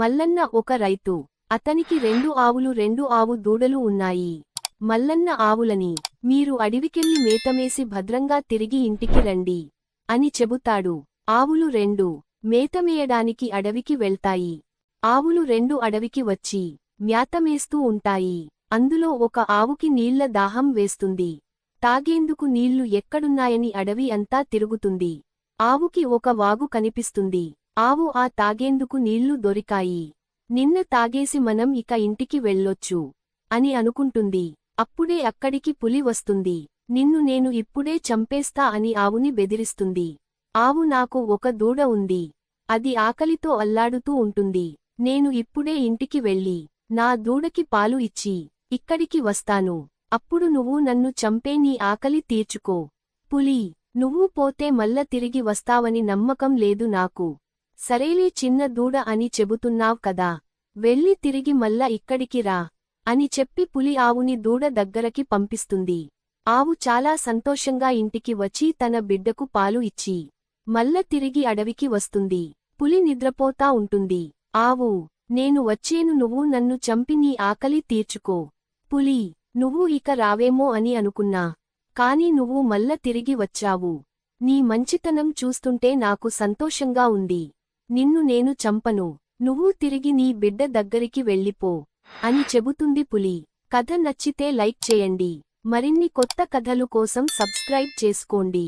మల్లన్న ఒక రైతు. అతనికి రెండు ఆవులు రెండు ఆవు దూడలు ఉన్నాయి. మల్లన్న ఆవులని మీరు అడివికెళ్ళి మేతమేసి భద్రంగా తిరిగి ఇంటికి రండి అని చెబుతాడు. ఆవులు రెండు మేతమేయడానికి అడవికి వెళ్తాయి. ఆవులు రెండు అడవికి వచ్చి మ్యాతమేస్తూ ఉంటాయి. అందులో ఒక ఆవుకి నీళ్ళ దాహం వేస్తుంది. తాగేందుకు నీళ్ళు ఎక్కడున్నాయని అడవి అంతా తిరుగుతుంది. ఆవుకి ఒక వాగు కనిపిస్తుంది. ఆవు ఆ తాగేందుకు నీళ్ళు దొరికాయి. నిన్న తాగేసి మనం ఇక ఇంటికి వెళ్ళొచ్చు అని అనుకుంటుంది. అప్పుడే అక్కడికి పులి వస్తుంది. నిన్ను నేను ఇప్పుడే చంపేస్తా అని ఆవుని బెదిరిస్తుంది. ఆవు నాకు ఒక దూడ ఉంది. అది ఆకలితో అల్లాడుతూ ఉంటుంది. నేను ఇప్పుడే ఇంటికి వెళ్ళి నా దూడకి పాలు ఇచ్చి ఇక్కడికి వస్తాను. అప్పుడు నువ్వు నన్ను చంపే నీ ఆకలి తీర్చుకో. పులి నువ్వు పోతే మల్ల తిరిగి వస్తావని నమ్మకం లేదు నాకు. సరేలే చిన్న దూడ అని చెబుతున్నావ్ కదా వెళ్ళి తిరిగి మల్ల ఇక్కడికి రా అని చెప్పి పులి ఆవుని దూడ దగ్గరకి పంపిస్తుంది. ఆవు చాలా సంతోషంగా ఇంటికి వచ్చి తన బిడ్డకు పాలు ఇచ్చి మల్ల తిరిగి అడవికి వస్తుంది. పులి నిద్రపోతా ఉంటుంది. ఆవు నేను వచ్చేను నువ్వు నన్ను చంపి నీ ఆకలి తీర్చుకో. పులి నువ్వు ఇక రావేమో అని అనుకున్నా. కాని నువ్వు మల్ల తిరిగి వచ్చావు. నీ మంచితనం చూస్తుంటే నాకు సంతోషంగా ఉంది. నిన్ను నేను చంపను. నువ్వు తిరిగి నీ బిడ్డ దగ్గరికి వెళ్ళిపో అని చెబుతుంది పులి. కథ నచ్చితే లైక్ చేయండి. మరిన్ని కొత్త కథలు కోసం సబ్స్క్రైబ్ చేసుకోండి.